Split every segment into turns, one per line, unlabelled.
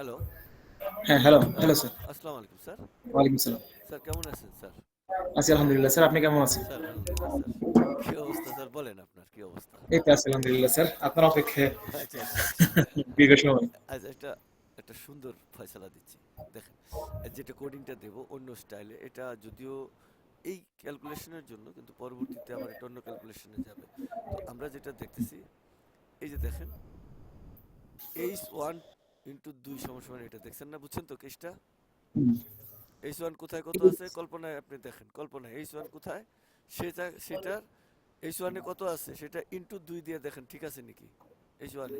Hello
হ্যাঁ hello hello sir
আসসালামু আলাইকুম স্যার ওয়া আলাইকুম সালাম স্যার কেমন আছেন স্যার
আছি আলহামদুলিল্লাহ স্যার আপনি কেমন আছেন স্যার
কি অবস্থা স্যার বলেন আপনার কি অবস্থা
এই তো আলহামদুলিল্লাহ স্যার আপনার অপেক্ষা আচ্ছা,
আচ্ছা, আচ্ছা। দীর্ঘ সময় আজ একটা একটা সুন্দর ফয়সালা দিচ্ছি দেখেন যেটা কোডিংটা দেব অন্য স্টাইলে এটা যদিও এই ক্যালকুলেশনের জন্য কিন্তু পরবর্তীতে আবার এটা অন্য ক্যালকুলেশনে যাবে তো আমরা যেটা দেখতেছি এই যে দেখেন এইচ ওয়ান ইনটু দুই সমান এটা দেখছেন না বুঝছেন তো কেসটা এইচ ওয়ান কোথায় কত আছে কল্পনায় আপনি দেখেন কল্পনায় এইচ ওয়ান কোথায় সেটা সেটার এইচ ওয়ানে কত আছে সেটা ইনটু দুই দিয়ে দেখেন ঠিক আছে নাকি
এইচ ওয়ানে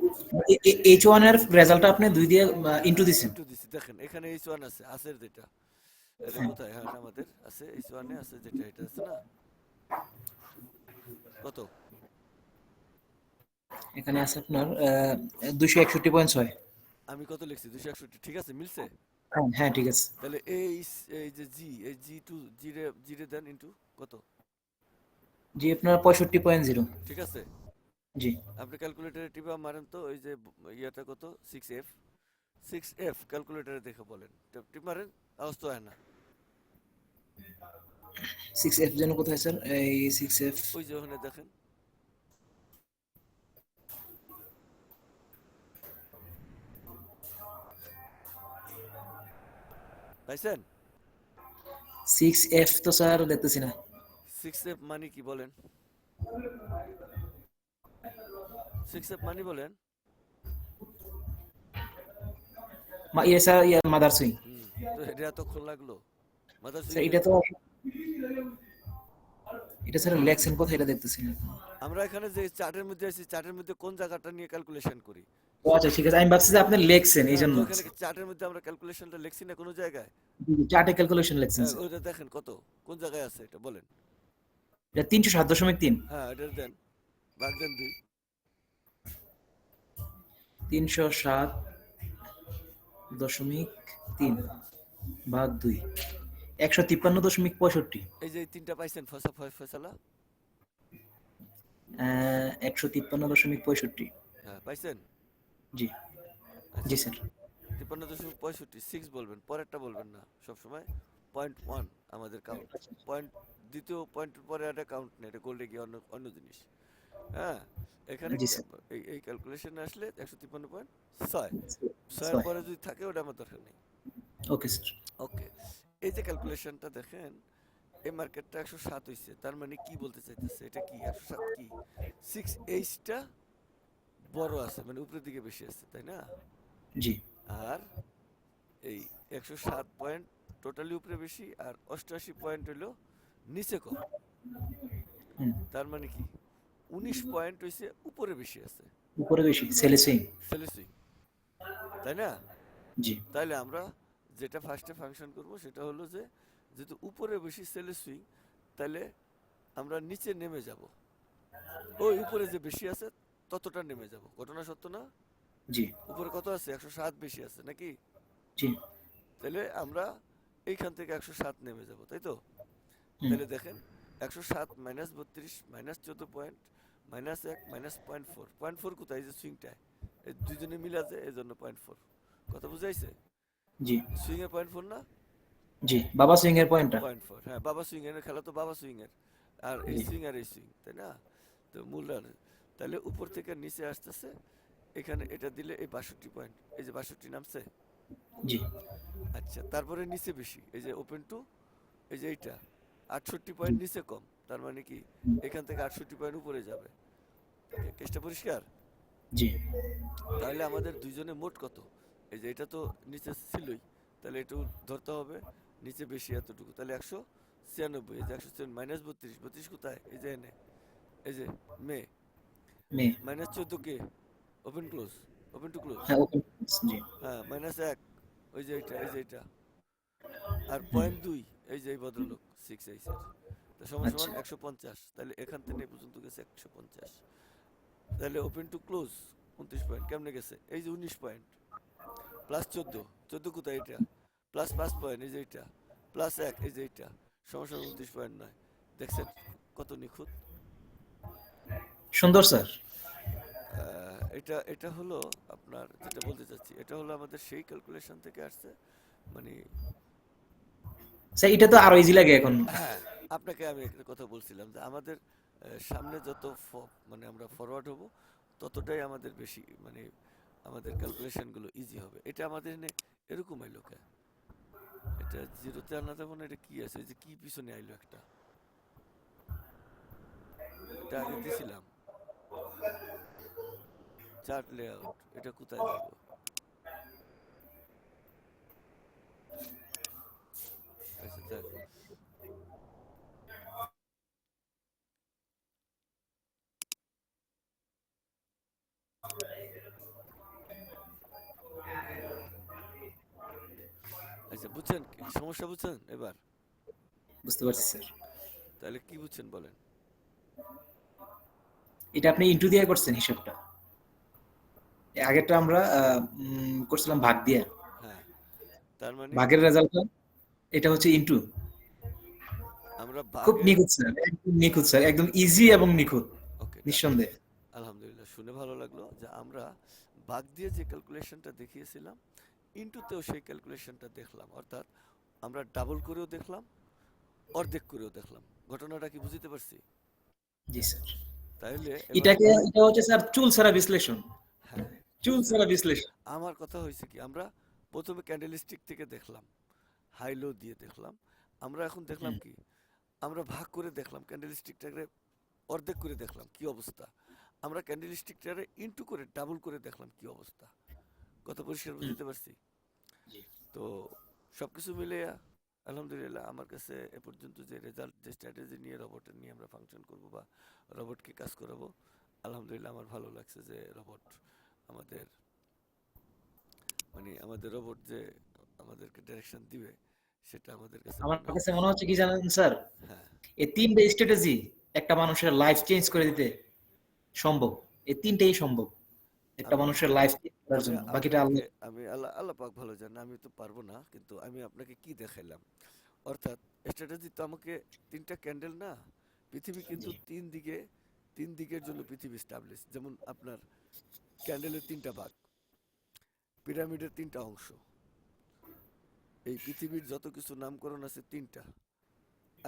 এইচ ওয়ান এর রেজাল্ট আপনি দুই দিয়ে ইনটু দিছেন ইনটু
দিছি দেখেন এখানে এইচ ওয়ান আছে আসের যেটা এটা হ্যাঁ। কোথায় হ্যাঁ আমাদের আছে এইচ ওয়ানে আছে যেটা এটা আছে না কত
এখানে আছে আপনার দুশো একষট্টি পয়েন্ট ছয়
আমি কত লিখছি দুশো একষট্টি ঠিক আছে মিলছে
হ্যাঁ, হ্যাঁ ঠিক আছে
তাহলে এই এই যে জি এই জি টু জি রে জি রে দেন ইন্টু কত
জি আপনার পঁয়ষট্টি পয়েন্ট জিরো ঠিক আছে জি
আপনি ক্যালকুলেটরে টিপা মারেন তো ওই যে ইয়াটা কত সিক্স এফ সিক্স এফ ক্যালকুলেটরে দেখে বলেন টিপ মারেন আওয়াজ তো হয় না
সিক্স এফ যেন কোথায় স্যার এই সিক্স এফ
ওই যে ওখানে দেখেন পাইছেন
সিক্স এফ তো স্যার দেখতেছি না
সিক্স এফ কি বলেন সিক্স এফ বলেন
মা ইয়ে স্যার ইয়ে মাদার তো
এটা লাগলো
মাদার এটা তো এটা স্যার কোথায় এটা দেখতেছি
আমরা এখানে যে চার্টের মধ্যে আছি চার্টের মধ্যে কোন জায়গাটা নিয়ে ক্যালকুলেশন করি
আচ্ছা ঠিক আছে আমি ভাবছি যে আপনি লেখছেন হ্যাঁ, এই জন্য
চার্টের মধ্যে আমরা ক্যালকুলেশনটা লেখছি না কোনো জায়গায়
চার্টে ক্যালকুলেশন লেখছেন হ্যাঁ,
ওইটা দেখেন কত কোন জায়গায় আছে এটা বলেন
এটা তিনশো সাত দশমিক তিন
হ্যাঁ এটা দেন ভাগ দেন দুই
তিনশো সাত দশমিক তিন ভাগ দুই একশো তিপ্পান্ন দশমিক পঁয়ষট্টি
এই যে তিনটা পাইছেন ফসা ফয় ফসলা
একশো তিপ্পান্ন দশমিক পঁয়ষট্টি হ্যাঁ পাইছেন জি আচ্ছা। জি স্যার
তিপ্পান্ন দশমিক পঁয়ষট্টি সিক্স বলবেন পরেরটা বলবেন না সবসময় পয়েন্ট ওয়ান আমাদের কাউন্ট আচ্ছা। পয়েন্ট দ্বিতীয় পয়েন্টের পরে একটা কাউন্ট নেই এটা গোল্ডে গিয়ে অন্য অন্য জিনিস হ্যাঁ এখানে এই ক্যালকুলেশন আসলে একশো তিপ্পান্ন পয়েন্ট ছয় ছয়ের পরে যদি থাকে ওটা আমার দরকার নেই ওকে ওকে এই যে ক্যালকুলেশনটা দেখেন এই মার্কেটটা একশো সাত হয়েছে তার মানে কি বলতে চাইতেছে এটা কি একশো সাত কি সিক্স এইচটা বড় আছে মানে উপরের দিকে বেশি আছে তাই না জি আর এই একশো সাত পয়েন্ট টোটালি উপরে বেশি আর অষ্টআশি পয়েন্ট হলো নিচে কম তার মানে কি উনিশ পয়েন্ট হইছে উপরে বেশি আছে
উপরে বেশি সেলেসিং
সেলেসিং তাই না জি তাহলে আমরা যেটা ফার্স্টে ফাংশন করব সেটা হলো যে যেহেতু উপরে বেশি সেলেসিং তাহলে আমরা নিচে নেমে যাব ওই উপরে যে বেশি আছে ততটা নেমে যাব ঘটনা সত্য না জি উপরে কত আছে একশো সাত বেশি আছে নাকি জি তাহলে আমরা এইখান থেকে একশো সাত নেমে যাব তাই তো তাহলে দেখেন একশো সাত মাইনাস বত্রিশ মাইনাস চোদ্দ পয়েন্ট মাইনাস এক minus point four point four কোথায় যে সুইংটায় এই দুজনে মিল আছে এই জন্য পয়েন্ট ফোর কথা বুঝাইছে জি সুইং এর পয়েন্ট ফোর না
জি বাবা সুইং এর পয়েন্টটা
পয়েন্ট ফোর হ্যাঁ বাবা সুইং এর খেলা তো বাবা সুইং এর আর এই সুইং আর এই সুইং তাই না তো মূল তাহলে উপর থেকে নিচে আসতেছে এখানে এটা দিলে এই বাষট্টি পয়েন্ট এই যে বাষট্টি নামছে জি আচ্ছা তারপরে নিচে বেশি এই যে ওপেন টু এই যে এইটা আটষট্টি পয়েন্ট নিচে কম তার মানে কি এখান থেকে আটষট্টি পয়েন্ট উপরে যাবে কেসটা পরিষ্কার জি তাহলে আমাদের দুইজনে মোট কত এই যে এটা তো নিচে ছিলই তাহলে একটু ধরতে হবে নিচে বেশি এতটুকু তাহলে একশো ছিয়ানব্বই এই যে একশো মাইনাস বত্রিশ বত্রিশ কোথায় এই যে এনে এই যে মে মেয়ে মাইনাস চোদ্দ কে open close open to close হ্যাঁ
ওপেন জি
হ্যাঁ মাইনাস এক ওই যে এটা এই যে এটা আর পয়েন্ট দুই এই যে এই ভদ্রলোক সিক্স তো সমান আচ্ছা। সমান একশো তাহলে এখান থেকে পর্যন্ত গেছে একশো তাহলে ওপেন টু ক্লোজ উনত্রিশ পয়েন্ট কেমনে গেছে এই যে উনিশ পয়েন্ট প্লাস চোদ্দ চোদ্দ কোথায় এটা প্লাস পাঁচ পয়েন্ট এই যে এটা প্লাস এক এই যে এটা সমান সমান উনত্রিশ পয়েন্ট নয় দেখছেন কত নিখুঁত সুন্দর স্যার এটা এটা হলো আপনার যেটা বলতে চাচ্ছি এটা হলো আমাদের সেই ক্যালকুলেশন থেকে আসছে মানে
স্যার এটা তো আরো ইজি লাগে এখন
হ্যাঁ, আপনাকে আমি একটা কথা বলছিলাম যে আমাদের সামনে যত মানে আমরা ফরওয়ার্ড হব ততটাই আমাদের বেশি মানে আমাদের ক্যালকুলেশনগুলো ইজি হবে এটা আমাদের এনে এরকম আইলো কে এটা জিরোতে আনা যাবো এটা কি আছে যে কি পিছনে আইলো একটা এটা আগে দিছিলাম চার্ট লেআউট এটা কোথায় আচ্ছা, দেব আচ্ছা বুঝছেন আচ্ছা সমস্যা বুঝছেন এবার
বুঝতে পারছি স্যার
তাহলে কি বুঝছেন বলেন
এটা আপনি ইন্টু দিয়ে করছেন হিসাবটা আগেরটা আমরা করছিলাম ভাগ দিয়ে হ্যাঁ, তার মানে ভাগের এটা হচ্ছে ইনটু আমরা খুব নিখুঁত স্যার নিখুঁত স্যার একদম ইজি এবং নিখুঁত নিঃসন্দেহে
আলহামদুলিল্লাহ শুনে ভালো লাগলো যে আমরা ভাগ দিয়ে যে ক্যালকুলেশনটা দেখিয়েছিলাম ইনটুতেও সেই ক্যালকুলেশনটা দেখলাম অর্থাৎ আমরা ডাবল করেও দেখলাম অর্ধেক করেও দেখলাম ঘটনাটা কি বুঝতে পারছি
জি স্যার তাহলে এটাকে এটা হচ্ছে স্যার চুল ছাড়া বিশ্লেষণ চুল ছাড়া বিশ্লেষণ আমার কথা হয়েছে কি আমরা প্রথমে ক্যান্ডেলিস্টিক থেকে দেখলাম হাইলো দিয়ে দেখলাম আমরা এখন দেখলাম কি আমরা ভাগ করে দেখলাম ক্যান্ডেলিস্টিকটাকে অর্ধেক করে দেখলাম কি অবস্থা আমরা ক্যান্ডেলিস্টিকটাকে ইনটু করে ডাবল করে দেখলাম কি অবস্থা কথা পরিষ্কার বুঝতে পারছি তো সব কিছু মিলে আলহামদুলিল্লাহ আমার কাছে এ পর্যন্ত যে রেজাল্ট যে স্ট্র্যাটেজি নিয়ে রবটের নিয়ে আমরা ফাংশন করব বা রবটকে কাজ করাবো আলহামদুলিল্লাহ আমার ভালো লাগছে যে রবট আমাদের মানে আমাদের রোবট যে আমাদেরকে ডিরেকশন দিবে সেটা আমাদের কাছে আমার কাছে মনে হচ্ছে কি জানেন স্যার হ্যাঁ। এই তিনটা স্ট্র্যাটেজি একটা মানুষের লাইফ চেঞ্জ করে দিতে সম্ভব এই তিনটাই সম্ভব একটা মানুষের লাইফ চেঞ্জ করার জন্য বাকিটা আল্লাহ
আমি আল্লাহ আল্লাহ পাক ভালো জানে আমি তো পারবো না কিন্তু আমি আপনাকে কি দেখাইলাম অর্থাৎ স্ট্র্যাটেজি তো আমাকে তিনটা ক্যান্ডেল না পৃথিবী কিন্তু তিন দিকে তিন দিকের জন্য পৃথিবী স্টাবলিশ যেমন আপনার ক্যান্ডেলের তিনটা ভাগ পিরামিডের তিনটা অংশ এই পৃথিবীর যত কিছু নামকরণ আছে তিনটা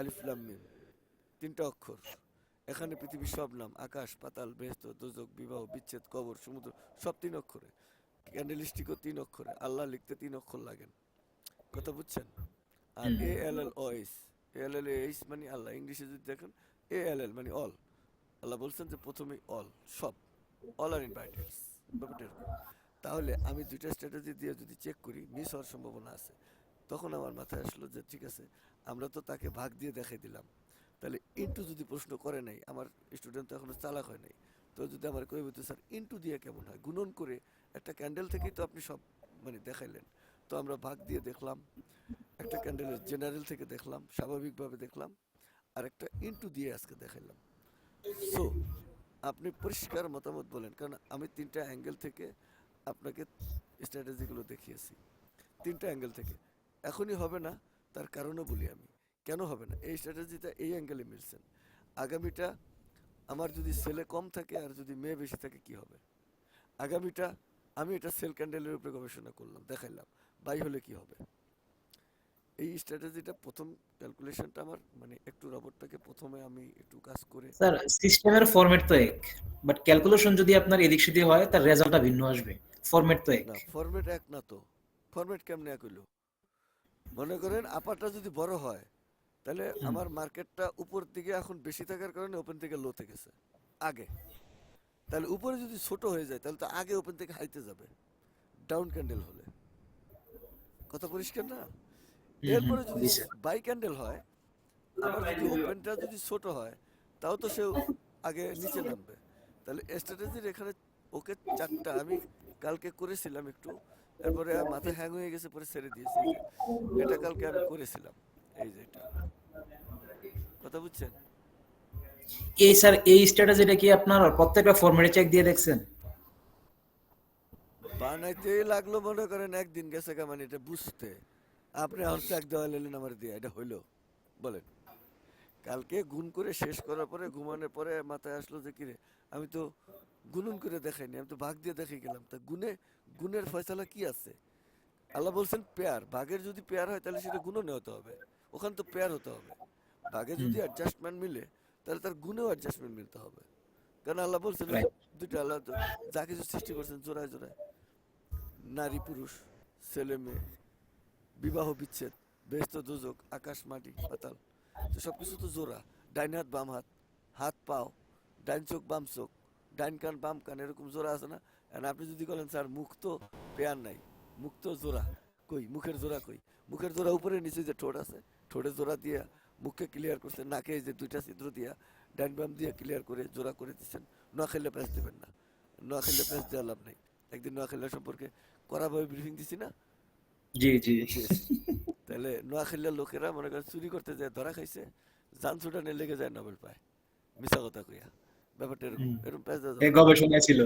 আলিফলাম তিনটা অক্ষর এখানে পৃথিবীর সব নাম আকাশ পাতাল বেহস্ত দোজক বিবাহ বিচ্ছেদ কবর সমুদ্র সব তিন অক্ষরে ক্যান্ডেলিস্টিকও তিন অক্ষরে আল্লাহ লিখতে তিন অক্ষর লাগেন কথা বুঝছেন আর এ এল এল ওয়েস এ এল এল এইস মানে আল্লাহ ইংলিশে যদি দেখেন এ এল এল মানে অল আল্লাহ বলছেন যে প্রথমেই অল সব অল আর ইনভাইটেড ব্যাপারটা তাহলে আমি দুইটা স্ট্র্যাটেজি দিয়ে যদি চেক করি মিস হওয়ার সম্ভাবনা আছে তখন আমার মাথায় আসলো যে ঠিক আছে আমরা তো তাকে ভাগ দিয়ে দেখাই দিলাম তাহলে ইন্টু যদি প্রশ্ন করে নাই আমার স্টুডেন্ট তো এখনও চালাক হয় নাই তো যদি আমার কই বলতো স্যার ইন্টু দিয়ে কেমন হয় গুণন করে একটা ক্যান্ডেল থেকেই তো আপনি সব মানে দেখাইলেন তো আমরা ভাগ দিয়ে দেখলাম একটা ক্যান্ডেলের জেনারেল থেকে দেখলাম স্বাভাবিকভাবে দেখলাম আর একটা ইন্টু দিয়ে আজকে দেখাইলাম সো আপনি পরিষ্কার মতামত বলেন কারণ আমি তিনটা অ্যাঙ্গেল থেকে আপনাকে স্ট্র্যাটেজিগুলো দেখিয়েছি তিনটা অ্যাঙ্গেল থেকে এখনই হবে না তার কারণও বলি আমি কেন হবে না এই স্ট্র্যাটেজিটা এই অ্যাঙ্গেলে মিলছেন আগামীটা আমার যদি সেলে কম থাকে আর যদি মেয়ে বেশি থাকে কি হবে আগামীটা আমি এটা সেল ক্যান্ডেলের উপরে গবেষণা করলাম দেখাইলাম বাই হলে কি হবে এই স্ট্র্যাটেজিটা প্রথম ক্যালকুলেশনটা আমার মানে একটু রবটটাকে প্রথমে আমি একটু কাজ করে
স্যার সিস্টেমের ফরম্যাট তো এক বাট ক্যালকুলেশন যদি আপনার এদিক সেদিক হয় তার রেজাল্টটা ভিন্ন আসবে ফরম্যাট তো এক না
ফরম্যাট এক না তো ফরম্যাট কেমনে এক হলো মনে করেন আপারটা যদি বড় হয় তাহলে আমার মার্কেটটা উপর দিকে এখন বেশি থাকার কারণে ওপেন থেকে লো লোতে গেছে আগে তাহলে উপরে যদি ছোট হয়ে যায় তাহলে তো আগে ওপেন থেকে হাইতে যাবে ডাউন ক্যান্ডেল হলে কথা পরিষ্কার না এরপরে যদি বাই ক্যান্ডেল হয় যদি ওপেনটা যদি ছোট হয় তাও তো সে আগে নিচে নামবে তাহলে স্ট্র্যাটেজির এখানে ওকে চারটা আমি কালকে করেছিলাম একটু এরপরে মাথা হ্যাং হয়ে গেছে পরে ছেড়ে দিয়েছি এটা কালকে আমি করেছিলাম এই যে এটা কথা বুঝছেন
এই স্যার এই স্ট্র্যাটেজিটা কি আপনার প্রত্যেকটা ফরম্যাটে চেক দিয়ে দেখছেন
বানাইতে লাগলো মনে করেন একদিন গেছে কামানিটা বুঝতে আপনি হচ্ছে এক দেওয়া লেলেন আমার দিয়ে এটা হইলো বলেন কালকে গুণ করে শেষ করার পরে ঘুমানোর পরে মাথায় আসলো যে কিরে আমি তো গুনুন করে দেখাইনি আমি তো ভাগ দিয়ে দেখে গেলাম তা গুনে গুনের ফয়সালা কি আছে আল্লাহ বলছেন পেয়ার বাঘের যদি পেয়ার হয় তাহলে সেটা গুনও হতে হবে ওখান তো পেয়ার হতে হবে বাঘে যদি অ্যাডজাস্টমেন্ট মিলে তাহলে তার গুণেও অ্যাডজাস্টমেন্ট মিলতে হবে কারণ আল্লাহ বলছেন দুটো আল্লাহ যা কিছু সৃষ্টি করছেন জোড়ায় জোড়ায় নারী পুরুষ ছেলে মেয়ে বিবাহ বিচ্ছেদ ব্যস্ত দুযোগ আকাশ মাটি পাতাল তো সব কিছু তো জোড়া ডাইন হাত বাম হাত হাত পাও ডাইন চোখ বাম চোখ ডাইন কান বাম কান এরকম জোড়া আছে না আর আপনি যদি বলেন স্যার মুখ তো পেয়ার নাই মুখ তো জোড়া কই মুখের জোড়া কই মুখের জোড়া উপরে নিচে যে ঠোঁট আছে ঠোঁটে জোড়া দিয়া মুখকে ক্লিয়ার করছেন নাকে যে দুইটা ছিদ্র দিয়া ডাইন বাম দিয়ে ক্লিয়ার করে জোড়া করে দিচ্ছেন নোয়া খেললে প্যাঁচ দেবেন না নোয়া খেললে প্যাঁচ দেওয়া লাভ নেই একদিন নোয়া খেলা সম্পর্কে ভাবে ব্রিফিং দিছি না
জি জি
তাহলে নোয়াখালীর লোকেরা মনে চুরি করতে যায় ধরা খাইছে জান লেগে যায় নোবেল পায় কথা কইয়া ব্যাপারটা
এরকম ছিল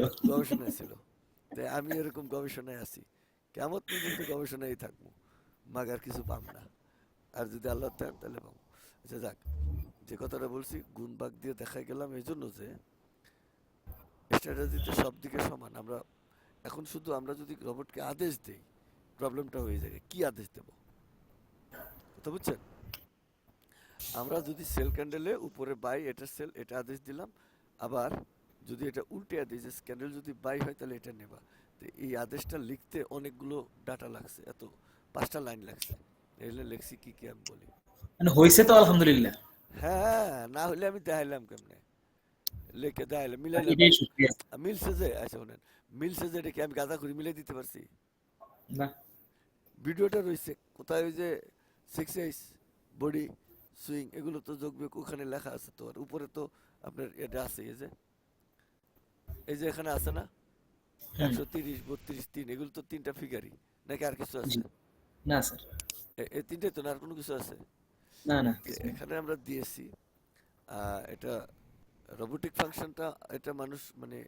ছিল তাই আমি এরকম গবেষণায় আছি কেমন পর্যন্ত গবেষণায় থাকবো মাগার কিছু পাম না আর যদি আল্লাহ চান তাহলে পাবো আচ্ছা যাক যে কথাটা বলছি গুণবাগ দিয়ে দেখা গেলাম এই জন্য যে স্ট্র্যাটেজিতে সব দিকে সমান আমরা এখন শুধু আমরা যদি রোবটকে আদেশ দিই প্রবলেমটা হয়ে যাবে কি আদেশ দেব কথা বুঝছেন আমরা যদি সেল ক্যান্ডেলে উপরে বাই এটা সেল এটা আদেশ দিলাম আবার যদি এটা উল্টে আদেশ যে ক্যান্ডেল যদি বাই হয় তাহলে এটা নেবা তো এই আদেশটা লিখতে অনেকগুলো ডাটা লাগছে এত পাঁচটা লাইন লাগছে এগুলো লেখছি কি কি আমি বলি
মানে হয়েছে তো আলহামদুলিল্লাহ
হ্যাঁ না হলে আমি দেখাইলাম কেমনে লেখে দেখাইলাম মিলাইলাম আচ্ছা, মিলছে যে আচ্ছা মিলছে যে এটা কি আমি গাদা করে মিলে দিতে পারছি না ভিডিওটা রয়েছে কোথায় ওই যে সিক্সাইজ বডি সুইং এগুলো তো যোগবিয়োগ ওখানে লেখা আছে তো আর উপরে তো আপনার এটা আছে এই যে এই যে এখানে আছে না হ্যাঁ। একশো তিরিশ বত্রিশ তিন এগুলো তো তিনটা ফিগারই নাকি আর কিছু আছে না স্যার এই তিনটে তো না আর কোনো কিছু আছে না না এখানে আমরা দিয়েছি এটা রোবোটিক ফাংশনটা এটা মানুষ মানে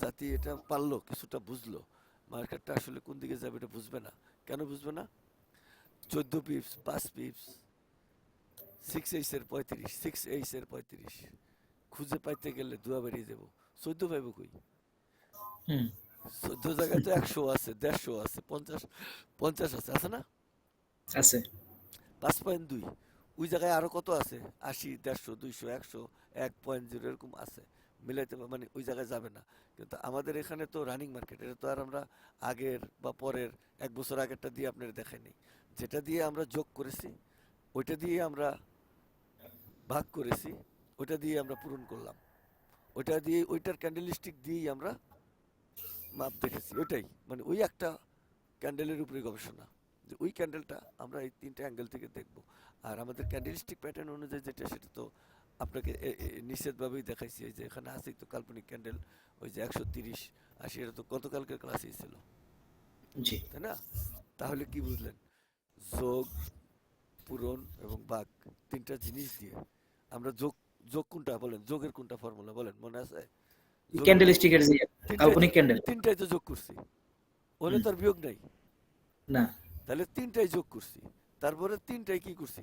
জাতি এটা পারলো কিছুটা বুঝলো মার্কেটটা আসলে কোন দিকে যাবে এটা বুঝবে না কেন বুঝবো না চোদ্দ পিপস পাঁচ পিপস সিক্স এইসের পঁয়ত্রিশ সিক্স এইসের পঁয়ত্রিশ খুঁজে পাইতে গেলে দুয়া বাড়িয়ে দেবো চোদ্দ পাইব কই চোদ্দ জায়গায় তো একশো আছে দেড়শো আছে পঞ্চাশ পঞ্চাশ আছে আছে না আছে পাঁচ পয়েন্ট দুই ওই জায়গায় আরো কত আছে আশি দেড়শো দুইশো একশো এক পয়েন্ট জিরো এরকম আছে মিলাইতে মানে ওই জায়গায় যাবে না কিন্তু আমাদের এখানে তো রানিং মার্কেট এটা তো আর আমরা আগের বা পরের এক বছর আগেরটা দিয়ে আপনার দেখাইনি যেটা দিয়ে আমরা যোগ করেছি ওইটা দিয়ে আমরা ভাগ করেছি ওইটা দিয়ে আমরা পূরণ করলাম ওইটা দিয়ে ওইটার ক্যান্ডেলিস্টিক দিয়েই আমরা মাপ দেখেছি ওইটাই মানে ওই একটা ক্যান্ডেলের উপরে গবেষণা যে ওই ক্যান্ডেলটা আমরা এই তিনটে অ্যাঙ্গেল থেকে দেখব আর আমাদের ক্যান্ডেলিস্টিক প্যাটার্ন অনুযায়ী যেটা সেটা তো আপনাকে নিশ্চিতভাবেই দেখাইছি যে এখানে আছে তো কাল্পনিক ক্যান্ডেল ওই যে একশো তিরিশ আসি এটা তো গতকালকের ক্লাসেই ছিল তাই না তাহলে কি বুঝলেন যোগ পূরণ এবং বাক তিনটা জিনিস দিয়ে আমরা যোগ যোগ কোনটা বলেন যোগের কোনটা ফর্মুলা বলেন মনে আছে
ক্যান্ডেল স্টিকের কাল্পনিক ক্যান্ডেল
তিনটাই তো যোগ করছি ওনে তার বিয়োগ নাই না তাহলে তিনটাই যোগ করছি তারপরে তিনটাই কি করছি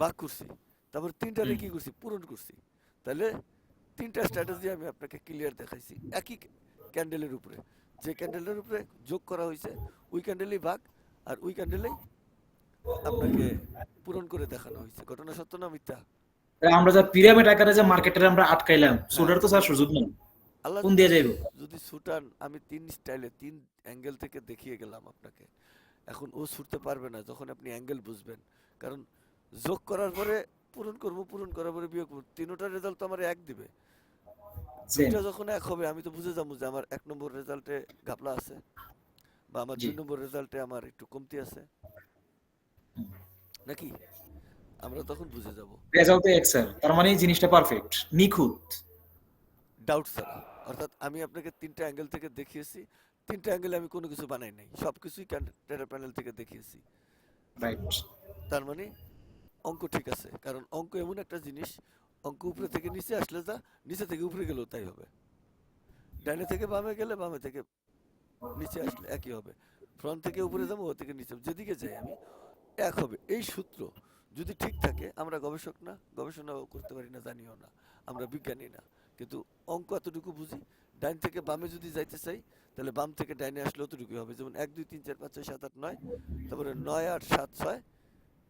বাক করছি তারপর তিনটারে কি করছি পূরণ করছি তাহলে তিনটা স্ট্র্যাটেজি আমি আপনাকে ক্লিয়ার দেখাইছি একই ক্যান্ডেলের উপরে যে ক্যান্ডেলের উপরে যোগ করা হয়েছে ওই ক্যান্ডেলই ভাগ আর ওই ক্যান্ডেলেই আপনাকে পূরণ করে দেখানো হয়েছে ঘটনা সত্য না মিথ্যা
আমরা যা পিরামিড আকারে যে মার্কেটে আমরা আটকাইলাম সুটার হ্যাঁ। তো স্যার সুযোগ নেই আল্লাহ কোন দিয়ে যাইব
যদি সুটান আমি তিন স্টাইলে তিন অ্যাঙ্গেল থেকে দেখিয়ে গেলাম আপনাকে এখন ও ছুটতে পারবে না যখন আপনি অ্যাঙ্গেল বুঝবেন কারণ যোগ করার পরে পূরণ করব পূরণ করার পরে বিয়োগ করবো তিনোটা রেজাল্ট তো আমার এক দিবে দুইটা যখন এক হবে আমি তো বুঝে যাবো যে আমার এক নম্বর রেজাল্টে গাপলা আছে বা আমার দুই নম্বর রেজাল্টে আমার একটু কমতি আছে নাকি আমরা তখন বুঝে যাব
রেজাল্টে এক স্যার তার মানে জিনিসটা পারফেক্ট নিখুঁত
ডাউট স্যার অর্থাৎ আমি আপনাকে তিনটা অ্যাঙ্গেল থেকে দেখিয়েছি তিনটা অ্যাঙ্গেলে আমি কোনো কিছু বানাই নাই সবকিছুই কিছুই প্যানেল থেকে দেখিয়েছি রাইট তার মানে অঙ্ক ঠিক আছে কারণ অঙ্ক এমন একটা জিনিস অঙ্ক উপরে থেকে নিচে আসলে যা নিচে থেকে উপরে গেলেও তাই হবে ডাইনে থেকে বামে গেলে বামে থেকে নিচে আসলে একই হবে ফ্রন্ট থেকে উপরে যাবো ও থেকে নিচে যেদিকে যাই আমি এক হবে এই সূত্র যদি ঠিক থাকে আমরা গবেষক না গবেষণাও করতে পারি না জানিও না আমরা বিজ্ঞানী না কিন্তু অঙ্ক এতটুকু বুঝি ডাইন থেকে বামে যদি যাইতে চাই তাহলে বাম থেকে ডাইনে আসলে অতটুকুই হবে যেমন এক দুই তিন চার পাঁচ ছয় সাত আট নয় তারপরে নয় আট সাত ছয়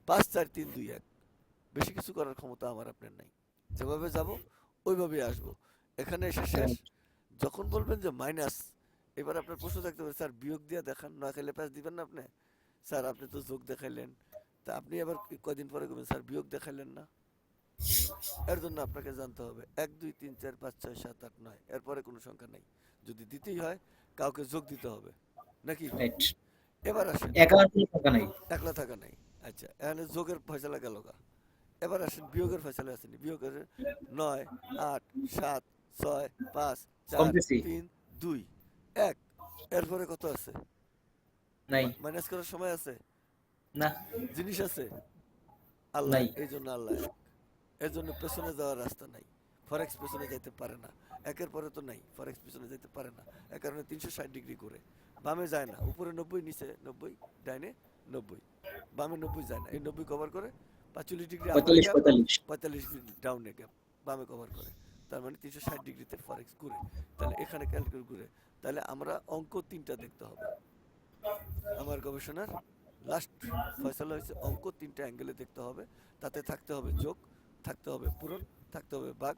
পাঁচ চার তিন দুই এক বেশি কিছু করার ক্ষমতা আমার আপনার নাই যেভাবে যাব ওইভাবে আসব এখানে এসে শেষ হ্যাঁ। যখন বলবেন যে মাইনাস এবার আপনার প্রশ্ন থাকতে হবে স্যার বিয়োগ দিয়ে দেখান না খেলে প্যাস দিবেন না আপনি স্যার আপনি তো যোগ দেখাইলেন তা আপনি আবার কদিন পরে করবেন স্যার বিয়োগ দেখাইলেন না এর জন্য আপনাকে জানতে হবে এক দুই তিন চার পাঁচ ছয় সাত আট নয় এরপরে কোনো সংখ্যা নেই যদি দিতেই হয় কাউকে যোগ দিতে হবে নাকি এবার আসেন
একলা থাকা নাই
একলা থাকা নাই আচ্ছা এখানে যোগের ফয়সলা গেল গা এবার আসেন বিয়োগের ফয়সলা আসেনি বিয়োগের নয় আট সাত ছয় পাঁচ চার তিন দুই এক এরপরে কত আছে নাই মাইনাস করার সময় আছে না জিনিস আছে আল্লাহ এই জন্য আল্লাহ এর জন্য পেছনে যাওয়ার রাস্তা নাই ফরেক্স পেছনে যাইতে পারে না একের পরে তো নাই ফরেক্স পেছনে যাইতে পারে না এক কারণে তিনশো ষাট ডিগ্রি করে বামে যায় না উপরে নব্বই নিচে নব্বই ডাইনে নব্বই বামে নব্বই যায় না এই নব্বই কভার করে পাঁচচল্লিশ ডিগ্রি পঁয়তাল্লিশ ডাউনে গ্যাপ বামে কভার করে তার মানে তিনশো ষাট ডিগ্রিতে ফরেক্স ঘুরে তাহলে এখানে ক্যালকুলেট ঘুরে তাহলে আমরা অঙ্ক তিনটা দেখতে হবে আমার গবেষণার লাস্ট ফয়সলা হয়েছে অঙ্ক তিনটা অ্যাঙ্গেলে দেখতে হবে তাতে থাকতে হবে যোগ থাকতে হবে পূরণ থাকতে হবে বাঘ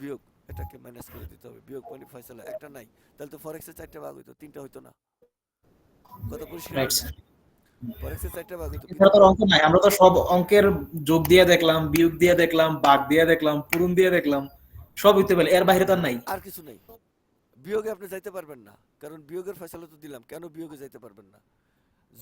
বিয়োগ এটাকে ম্যানেজ করে দিতে হবে বিয়োগ মানে ফয়সলা একটা নাই তাহলে তো ফরেক্সের চারটা বাঘ হইতো তিনটা হইতো না কত পরিষ্কার আমরা
তো সব অঙ্কের যোগ দিয়ে দেখলাম বিয়োগ দিয়ে দেখলাম দিয়ে দেখলাম পূরণ দিয়ে দেখলাম সব হইতে পারে এর বাইরে তো নাই
আর কিছু নাই বিয়োগে আপনি যাইতে পারবেন না কারণ বিয়োগের ফয়সালা তো দিলাম কেন বিয়োগে যাইতে পারবেন না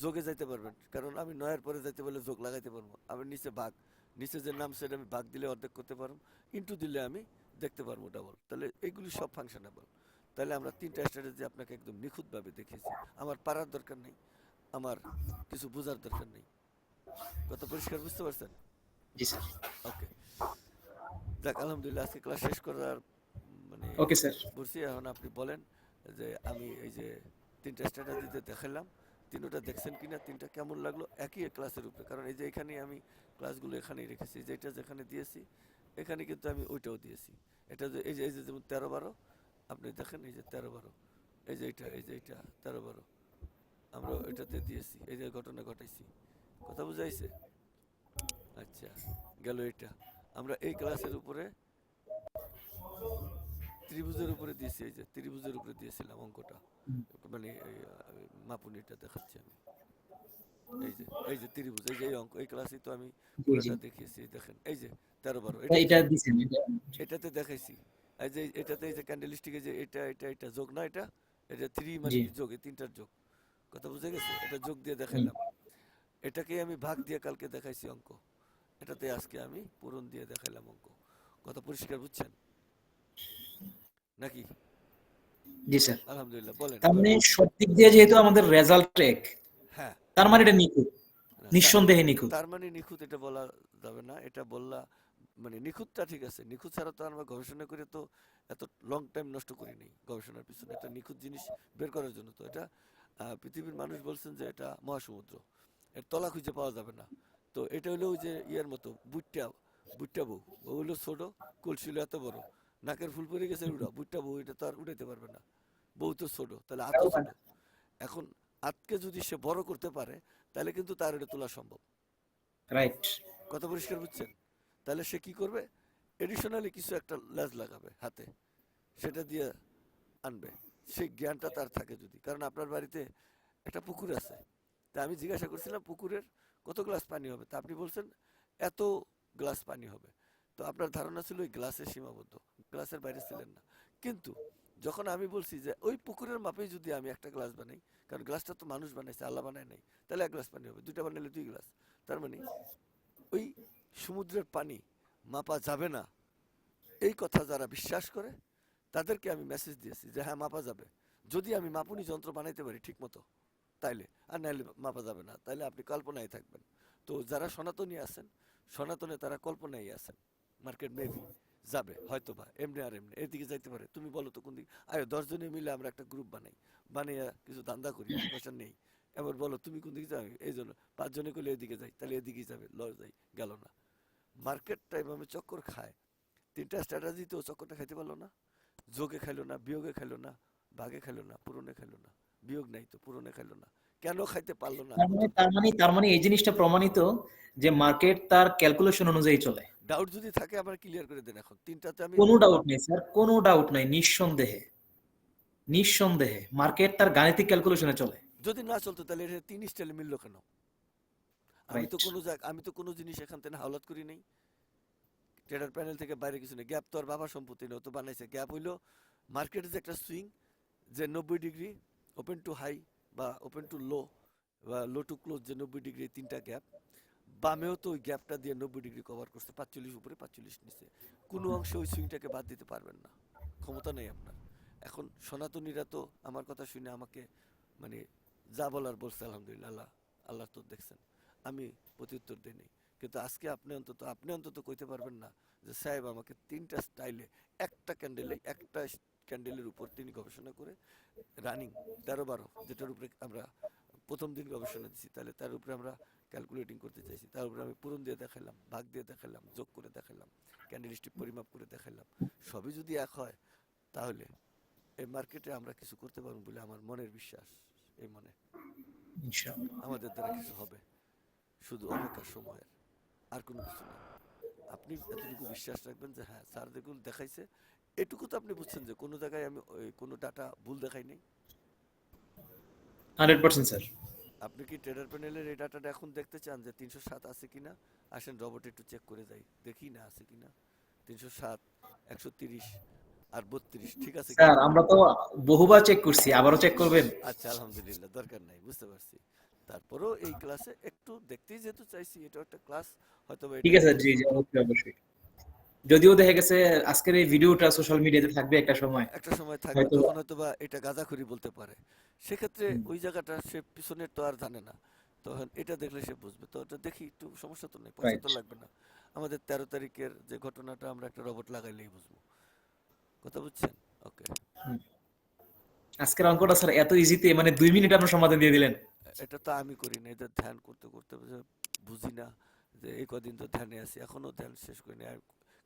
যোগে যাইতে পারবেন কারণ আমি নয়ের পরে যাইতে যোগ লাগাইতে পারবো আমি নিচে ভাগ নিচে যে নাম সেটা আমি ভাগ দিলে অর্ধেক করতে পারবো ইন্টু দিলে আমি দেখতে পারবো ডাবল তাহলে এগুলি সব ফাংশনেবল তাহলে আমরা তিনটা স্ট্র্যাটেজি আপনাকে একদম নিখুঁতভাবে দেখিয়েছি আমার পারার দরকার নেই আমার কিছু বোঝার দরকার নেই কথা পরিষ্কার বুঝতে পারছেন জি স্যার ওকে যাক আলহামদুলিল্লাহ আজকে ক্লাস শেষ করার মানে ওকে স্যার বলছি এখন আপনি বলেন যে আমি এই যে তিনটা স্ট্যাটাস দিতে দেখালাম তিনটা দেখছেন কিনা তিনটা কেমন লাগলো একই ক্লাসের উপরে কারণ এই যে এখানে আমি ক্লাসগুলো এখানেই রেখেছি যেটা যেখানে দিয়েছি এখানে কিন্তু আমি ওইটাও দিয়েছি এটা এই যে এই যে যেমন তেরো বারো আপনি দেখেন এই যে তেরো বারো এই যে এটা এই যে এটা তেরো বারো আমরা এটাতে দিয়েছি এই যে ঘটনা ঘটাইছি কথা বুঝাইছে আচ্ছা গেল এটা আমরা এই ক্লাসের উপরে ত্রিভুজের উপরে দিয়েছি এই যে ত্রিভুজের উপরে দিয়েছিলাম অঙ্কটা মানে মাপুনিটা দেখাচ্ছি আমি এই যে এই যে ত্রিভুজ এই যে এই অঙ্ক এই ক্লাসে তো আমি পুরোটা দেখিয়েছি দেখেন এই যে তেরো বারো এটাতে দেখাইছি এই যে এটাতে এই যে ক্যান্ডেল স্টিকে যে এটা এটা এটা যোগ না এটা এটা থ্রি মানে যোগ এই তিনটার যোগ কথা বুঝে গেছে এটা যোগ দিয়ে দেখাইলাম এটাকে আমি ভাগ দিয়ে কালকে দেখাইছি অঙ্ক এটাতে আজকে আমি পূরণ দিয়ে দেখাইলাম অঙ্ক কথা পরিষ্কার বুঝছেন নাকি
জি স্যার আলহামদুলিল্লাহ বলেন তার মানে সব দিয়ে যেহেতু আমাদের রেজাল্ট এক হ্যাঁ তার মানে এটা নিখুঁত নিঃসন্দেহে নিখুঁত
তার মানে নিখুঁত এটা বলা যাবে না এটা বললা মানে নিখুঁতটা ঠিক আছে নিখুঁত ছাড়া তো আমরা গবেষণা করে তো এত লং টাইম নষ্ট করি নাই গবেষণার পিছনে একটা নিখুঁত জিনিস বের করার জন্য তো এটা পৃথিবীর মানুষ বলছেন যে এটা মহাসমুদ্র এর তলা খুঁজে পাওয়া যাবে না তো এটা হলো যে ইয়ার মতো বুট্টা বুট্টা বউ ওগুলো হলো ছোটো কলসিল এত বড় নাকের ফুল পরে গেছে উড়া বুট্টা বউ এটা তো আর উঠাইতে পারবে না বউ তো ছোট তাহলে আত্ম ছোটো এখন আতকে যদি সে বড় করতে পারে তাহলে কিন্তু তার এটা তোলা সম্ভব রাইট কত পরিষ্কার বুঝছেন তাহলে সে কি করবে এডিশনালি কিছু একটা ল্যাজ লাগাবে হাতে সেটা দিয়ে আনবে সেই জ্ঞানটা তার থাকে যদি কারণ আপনার বাড়িতে একটা পুকুর আছে তা আমি জিজ্ঞাসা করছিলাম পুকুরের কত গ্লাস পানি হবে তা আপনি বলছেন এত গ্লাস পানি হবে তো আপনার ধারণা ছিল ওই গ্লাসে সীমাবদ্ধ গ্লাসের বাইরে ছিলেন না কিন্তু যখন আমি বলছি যে ওই পুকুরের মাপেই যদি আমি একটা গ্লাস বানাই কারণ গ্লাসটা তো মানুষ বানাইছে আল্লাহ বানায় নাই তাহলে এক গ্লাস পানি হবে দুইটা বানাইলে দুই গ্লাস তার মানে ওই সমুদ্রের পানি মাপা যাবে না এই কথা যারা বিশ্বাস করে তাদেরকে আমি মেসেজ দিয়েছি যে হ্যাঁ মাপা যাবে যদি আমি মাপুনি যন্ত্র বানাইতে পারি ঠিক মতো তাইলে আর নাইলে মাপা যাবে না তাইলে আপনি কল্পনায় থাকবেন তো যারা সনাতনী আছেন সনাতনে তারা কল্পনায় আছেন মার্কেট মেবি যাবে হয়তো বা এমনি আর এমনি এদিকে যাইতে পারে তুমি বলো তো কোন দিকে আয় দশজনে মিলে আমরা একটা গ্রুপ বানাই বানিয়ে কিছু ধান্দা করি পয়সা নেই এবার বলো তুমি কোন দিকে যাবে এই জন্য পাঁচজনে করলে এদিকে যাই তাহলে এদিকেই যাবে লস যাই গেল না মার্কেট টাইম আমি চক্কর খায় তিনটা স্ট্র্যাটাজিতেও চক্করটা খাইতে পারলো না যোগে খাইলো না বিয়োগে খাইলো না ভাগে খাইলো না পুরনে খাইলো না বিয়োগ নাই তো পুরনে খাইলো না কেন খাইতে পারলো না তার
মানে তার মানে, মানে এই জিনিসটা প্রমাণিত যে মার্কেট তার ক্যালকুলেশন অনুযায়ী চলে
ডাউট যদি থাকে আবার ক্লিয়ার করে দেন এখন তিনটাতে আমি
কোনো ডাউট নাই স্যার কোনো ডাউট নাই নিঃসন্দেহে নিঃসন্দেহে মার্কেট তার গাণিতিক ক্যালকুলেশনে চলে
যদি না চলতো তাহলে এটা তিন স্টাইলে মিললো কেন আমি তো কোনো আমি তো কোনো জিনিস এখান থেকে হাওলাত করি নাই ট্রেডার প্যানেল থেকে বাইরে কিছু নেই গ্যাপ তো আর বাবা সম্পত্তি নেই তো বানাইছে গ্যাপ হইলো মার্কেটের যে একটা সুইং যে নব্বই ডিগ্রি ওপেন টু হাই বা ওপেন টু লো বা লো টু ক্লোজ যে নব্বই ডিগ্রি তিনটা গ্যাপ বামেও তো ওই গ্যাপটা দিয়ে নব্বই ডিগ্রি কভার করছে পাঁচচল্লিশ উপরে পাঁচচল্লিশ নিচে কোনো অংশে ওই সুইংটাকে বাদ দিতে পারবেন না ক্ষমতা নেই আপনার এখন সনাতনীরা তো আমার কথা শুনে আমাকে মানে যা বলার বলছে আলহামদুলিল্লাহ আল্লাহ আল্লাহ তো দেখছেন আমি প্রত্যুত্তর দিই কিন্তু আজকে আপনি অন্তত আপনি অন্তত কইতে পারবেন না যে সাহেব আমাকে তিনটা স্টাইলে একটা ক্যান্ডেলে একটা ক্যান্ডেলের উপর তিনি গবেষণা করে রানিং তেরো বারো যেটার উপরে আমরা প্রথম দিন গবেষণা দিছি তাহলে তার উপরে আমরা ক্যালকুলেটিং করতে চাইছি তার উপরে আমি পূরণ দিয়ে দেখালাম ভাগ দিয়ে দেখালাম যোগ করে দেখালাম ক্যান্ডেল স্টিক পরিমাপ করে দেখালাম সবই যদি এক হয় তাহলে এই মার্কেটে আমরা কিছু করতে পারবো বলে আমার মনের বিশ্বাস এই মনে আমাদের দ্বারা কিছু হবে শুধু অপেক্ষার সময়ের আর কোনো কিছু না আপনি এতটুকু বিশ্বাস রাখবেন যে হ্যাঁ স্যার দেখুন দেখাইছে এটুকু তো আপনি বুঝছেন যে কোনো জায়গায় আমি কোনো ডাটা ভুল দেখাই নাই
হান্ড্রেড পার্সেন্ট স্যার
আপনি কি ট্রেডার প্যানেলের এই ডাটাটা এখন দেখতে চান যে তিনশো সাত আছে কি না আসেন রবট একটু চেক করে যাই দেখি না আছে কি না তিনশো সাত একশো তিরিশ আর বত্রিশ ঠিক আছে স্যার
আমরা তো বহুবার চেক করছি আবারও চেক করবেন
আচ্ছা আলহামদুলিল্লাহ দরকার নাই বুঝতে পারছি তারপরেও এই ক্লাসে আচ্ছা। একটু দেখতেই যেহেতু চাইছি এটা একটা ক্লাস হয়তো ঠিক
আছে জি জি অবশ্যই অবশ্যই যদিও দেখা গেছে আজকের এই ভিডিওটা সোশ্যাল মিডিয়াতে থাকবে একটা সময়
একটা সময় থাকবে তখন হয়তো বা এটা গাঁজাখুরি বলতে পারে সেক্ষেত্রে ওই জায়গাটা সে পিছনের তো আর জানে না তখন এটা দেখলে সে বুঝবে তো এটা দেখি একটু সমস্যা তো নেই পয়সা তো লাগবে না আমাদের তেরো তারিখের যে ঘটনাটা আমরা একটা রবট লাগাইলেই বুঝবো কথা বুঝছেন ওকে
আজকের অঙ্কটা স্যার এত ইজিতে মানে দুই মিনিট আপনার সমাধান দিয়ে দিলেন
এটা তো আমি করি না এটা ধ্যান করতে করতে বুঝি না যে এই কদিন তো ধ্যানে আছি এখনও ধ্যান শেষ করিনি আর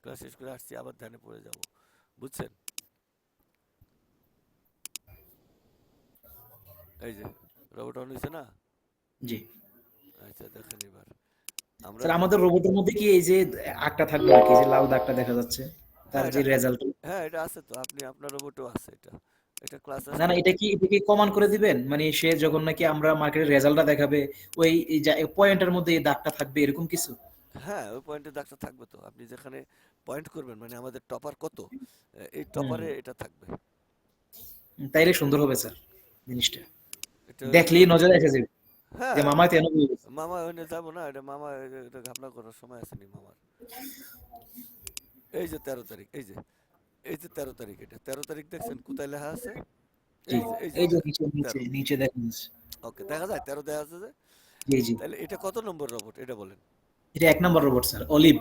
ক্লাস শেষ করে আসছি আবার ধ্যানে পড়ে যাব বুঝছেন এই যে রোবট অন হয়েছে না জি আচ্ছা দেখেন এবার
আমরা আমাদের রোবটের মধ্যে কি এই যে আটটা থাকবে আর কি যে লাল দাগটা দেখা যাচ্ছে তার হ্যাঁ, যে রেজাল্ট
হ্যাঁ এটা আছে তো আপনি আপনার রোবটও আছে এটা একটা ক্লাস আছে না
না এটা কি এটা কি কমান করে দিবেন মানে সে যখন নাকি আমরা মার্কেটের রেজাল্টটা দেখাবে ওই পয়েন্টের মধ্যে এই দাগটা থাকবে এরকম কিছু
হ্যাঁ ওই পয়েন্টে দাগটা থাকবে তো আপনি যেখানে পয়েন্ট করবেন মানে আমাদের টপার কত এই টপারে এটা থাকবে
তাইলে সুন্দর হবে স্যার জিনিসটা দেখলেই নজরে এসে যাবে হ্যাঁ। যে মামা কেন
মামা ওখানে যাবো না এটা মামা এটা ঘাপলা করার সময় আসেনি মামার এই যে তেরো তারিখ এই যে এই যে তেরো তারিখ এটা তেরো তারিখ দেখছেন কোথায় লেখা আছে
এই যে নিচে নিচে দেখেন
ওকে দেখা যায় তেরো দেখা আছে যে জি তাহলে এটা কত নম্বর রোবট এটা বলেন
এটা এক নম্বর রোবট স্যার অলিভ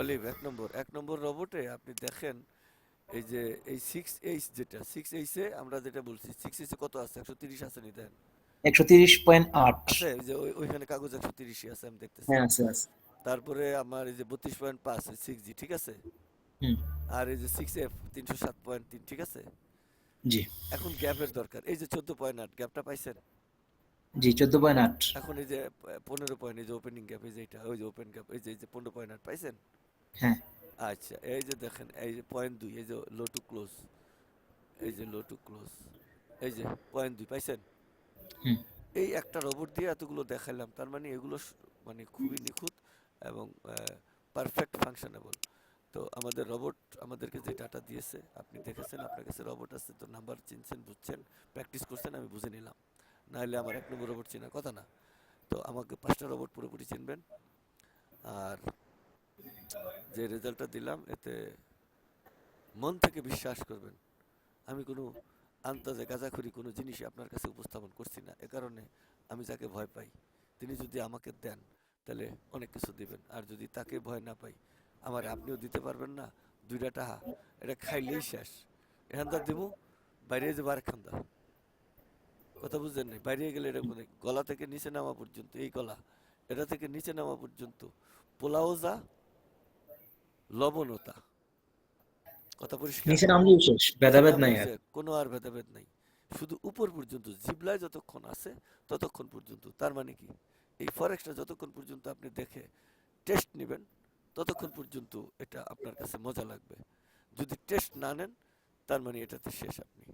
অলিভ এক নম্বর এক নম্বর রোবটে আপনি দেখেন এই যে এই সিক্স এইচ যেটা সিক্স এইচে আমরা যেটা বলছি সিক্স এইচে কত আছে একশো তিরিশ আছে নি দেন
একশো তিরিশ পয়েন্ট আট আছে
যে ওইখানে কাগজ একশো তিরিশই আছে আমি দেখতেছি হ্যাঁ, তারপরে আমার এই যে বত্রিশ পয়েন্ট পাঁচ সিক্স জি ঠিক আছে আর এই যে সিক্স এফ তিনশো সাত পয়েন্ট তিন ঠিক আছে জি এখন গ্যাপের দরকার এই যে চোদ্দ পয়েন্ট আট গ্যাপটা পাইছেন
জি চোদ্দ পয়েন্ট আট
এখন এই যে পনেরো পয়েন্ট এই যে ওপেনিং গ্যাপ এই যে এটা ওই যে ওপেন গ্যাপ এই যে এই যে পনেরো পয়েন্ট আট পাইছেন হ্যাঁ আচ্ছা এই যে দেখেন এই যে পয়েন্ট দুই এই যে লো টু ক্লোজ এই যে লো টু ক্লোজ এই যে পয়েন্ট দুই পাইছেন
এই একটা রোবট দিয়ে এতগুলো দেখাইলাম তার মানে এগুলো মানে খুবই নিখুঁত এবং পারফেক্ট ফাংশনেবল তো আমাদের রবট আমাদেরকে যে ডাটা দিয়েছে আপনি দেখেছেন আপনার কাছে রবট আছে তো নাম্বার চিনছেন বুঝছেন প্র্যাকটিস করছেন আমি বুঝে নিলাম নাহলে আমার এক নম্বর রবট চেনার কথা না তো আমাকে পাঁচটা রবট পুরোপুরি চিনবেন আর যে রেজাল্টটা দিলাম এতে মন থেকে বিশ্বাস করবেন আমি কোনো আন্তাজে গাঁজাখুরি কোনো জিনিস আপনার কাছে উপস্থাপন করছি না এ কারণে আমি যাকে ভয় পাই তিনি যদি আমাকে দেন তাহলে অনেক কিছু দিবেন আর যদি তাকে ভয় না পাই আমার আপনিও দিতে পারবেন না দুইটা টাহা এটা খাইলেই শেষ এখান তো দেবো বাইরে যে বার দা কথা বুঝলেন নাই বাইরে গেলে এটা মানে গলা থেকে নিচে নামা পর্যন্ত এই গলা এটা থেকে নিচে নামা পর্যন্ত পোলাও যা লবণতা কথা পরিষ্কার
কোনো আর ভেদাভেদ নাই শুধু উপর পর্যন্ত জিবলায় যতক্ষণ আছে ততক্ষণ পর্যন্ত তার মানে কি এই ফরেক্সটা যতক্ষণ পর্যন্ত আপনি দেখে টেস্ট নেবেন ততক্ষণ পর্যন্ত এটা আপনার কাছে মজা লাগবে যদি টেস্ট না নেন তার মানে এটাতে শেষ আপনি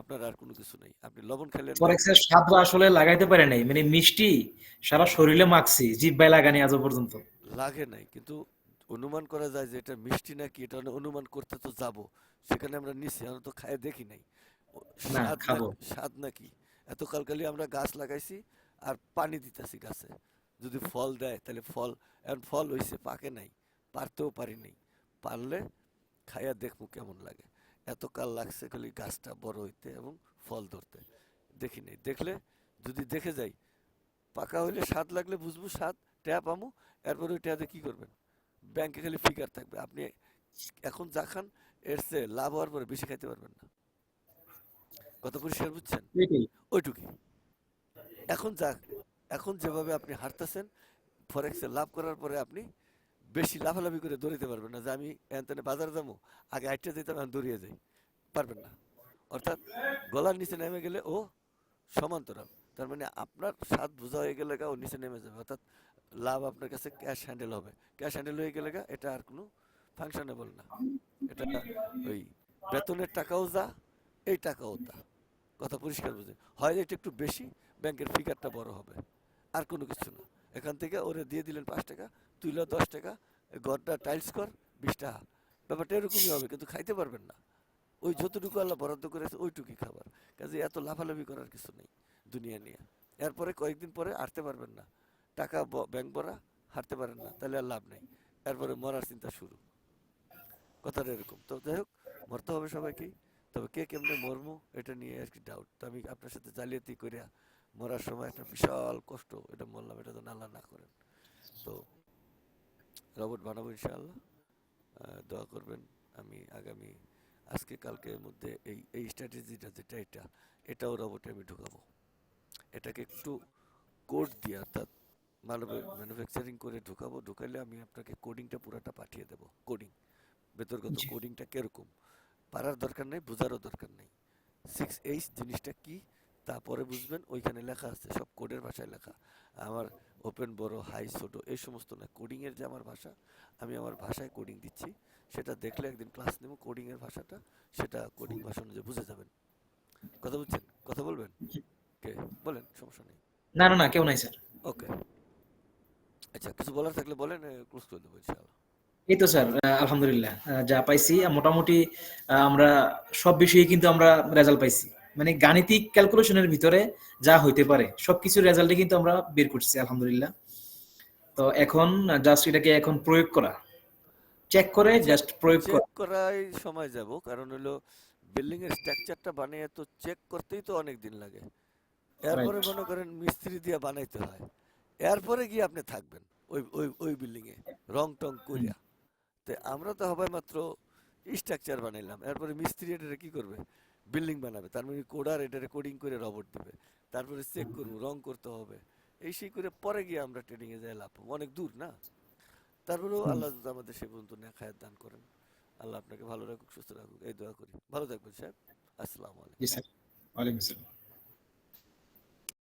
আপনার আর কোনো কিছু নাই আপনি লবণ খেলেন
ফরেক্সের স্বাদ আসলে লাগাইতে পারে নাই মানে মিষ্টি সারা শরীরে মাখছি জিহ্বায় লাগানি আজ পর্যন্ত
লাগে নাই কিন্তু অনুমান করা যায় যে এটা মিষ্টি নাকি এটা অনুমান করতে তো যাব সেখানে আমরা নিছি আমরা তো খায় দেখি নাই স্বাদ নাকি এত কালকালি আমরা গাছ লাগাইছি আর পানি দিতেছি গাছে যদি ফল দেয় তাহলে ফল এখন ফল হইছে পাকে নাই পারতেও পারিনি পারলে খাইয়া দেখবো কেমন লাগে এত কাল লাগছে খালি গাছটা বড় হইতে এবং ফল ধরতে দেখি নেই দেখলে যদি দেখে যাই পাকা হইলে স্বাদ লাগলে বুঝবো স্বাদ ট্যাপ আমু এরপরে ওই ট্যাপে কী করবেন ব্যাংকে খালি ফিগার থাকবে আপনি এখন যা খান এর চেয়ে লাভ হওয়ার পরে বেশি খাইতে পারবেন না কত পরিষ্কার বুঝছেন ওইটুকুই এখন যা এখন যেভাবে আপনি হারতেছেন ফরেক্সে লাভ করার পরে আপনি বেশি লাফালাফি করে দৌড়াতে পারবেন না যে আমি এনতেনে বাজারে যাবো আগে আটটা দিতে আমি দৌড়িয়ে যাই পারবেন না অর্থাৎ গলার নিচে নেমে গেলে ও সমান্তরাল তার মানে আপনার স্বাদ বোঝা হয়ে গেলে ও নিচে নেমে যাবে অর্থাৎ লাভ আপনার কাছে ক্যাশ হ্যান্ডেল হবে ক্যাশ হ্যান্ডেল হয়ে গেলে এটা আর কোনো ফাংশনেবল না এটা ওই বেতনের টাকাও যা এই টাকাও তা কথা পরিষ্কার বুঝে হয় এটা একটু বেশি ব্যাংকের ফিগারটা বড় হবে আর কোনো কিছু না এখান থেকে ওরে দিয়ে দিলেন পাঁচ টাকা তুই দশ টাকা গড়টা টাইলস কর বিশ টাকা ব্যাপারটা এরকমই হবে কিন্তু খাইতে পারবেন না ওই যতটুকু আল্লাহ বরাদ্দ করেছে ওইটুকুই খাবার কাজে এত লাফালাফি করার কিছু নেই দুনিয়া নিয়ে এরপরে কয়েকদিন পরে হারতে পারবেন না টাকা ব্যাংক ভরা হারতে পারেন না তাহলে আর লাভ নেই এরপরে মরার চিন্তা শুরু কথাটা এরকম তো যাই হোক মরতে হবে সবাইকেই তবে কে কেমনে মর্ম এটা নিয়ে আর কি ডাউট তো আমি আপনার সাথে জালিয়াতি করিয়া মরার সময় একটা বিশাল কষ্ট এটা মরলাম এটা তো নাল্লা না করেন তো রবট বানাবো ইনশাআল্লাহ দোয়া করবেন আমি আগামী আজকে কালকের মধ্যে এই এই স্ট্র্যাটেজিটা যেটা এটা এটাও রবটে আমি ঢুকাবো এটাকে একটু কোড দিয়ে অর্থাৎ ম্যানুফ্যাকচারিং করে ঢুকাবো ঢুকাইলে আমি আপনাকে কোডিংটা পুরাটা পাঠিয়ে দেবো কোডিং ভেতরগত কোডিংটা কীরকম পারার দরকার নেই বোঝারও দরকার নেই সিক্স এইচ জিনিসটা কি তারপরে বুঝবেন ওইখানে লেখা আছে সব কোডের ভাষায় লেখা আমার ওপেন বড় হাই ছোটো এই সমস্ত না কোডিংয়ের যে আমার ভাষা আমি আমার ভাষায় কোডিং দিচ্ছি সেটা দেখলে একদিন ক্লাস নেব কোডিংয়ের ভাষাটা সেটা কোডিং ভাষা অনুযায়ী বুঝে যাবেন কথা বলছেন কথা বলবেন কে বলেন সমস্যা নেই
না না না কেউ নাই স্যার ওকে
আচ্ছা কিছু বলার থাকলে বলেন ক্লোজ করে দেবো
এই তো স্যার আলহামদুলিল্লাহ যা পাইছি মোটামুটি আমরা সব বিষয়ে কিন্তু আমরা রেজাল্ট পাইছি মানে গাণিতিক ক্যালকুলেশনের ভিতরে যা হইতে পারে সবকিছুর রেজাল্টে কিন্তু আমরা বের করছি আলহামদুলিল্লাহ তো এখন জাস্ট এটাকে এখন প্রয়োগ করা চেক করে জাস্ট আচ্ছা, প্রয়োগ করা
করাই সময় যাব কারণ হলো বিল্ডিং এর স্ট্রাকচারটা বানিয়ে তো চেক করতেই তো অনেক দিন লাগে এরপরে মনে করেন মিস্ত্রি দিয়ে বানাইতে হয় এরপরে গিয়ে আপনি থাকবেন ওই ওই ওই বিল্ডিং এ রং টং করিয়া তো আমরা তো হবাই মাত্র স্ট্রাকচার বানাইলাম এরপরে মিস্ত্রি এটা কি করবে বিল্ডিং বানাবে তার মানে কোডার এটা রেকর্ডিং করে রবট দিবে তারপরে চেক করবো রং করতে হবে এই সেই করে পরে গিয়ে আমরা ট্রেনিংয়ে যাই লাভ অনেক দূর না তারপরেও আল্লাহ যদি আমাদের সে পর্যন্ত নেখায়াত দান করেন আল্লাহ আপনাকে ভালো রাখুক সুস্থ রাখুক এই দোয়া করি ভালো থাকবেন সাহেব আসসালামু আলাইকুম
ওয়ালাইকুম আসসালাম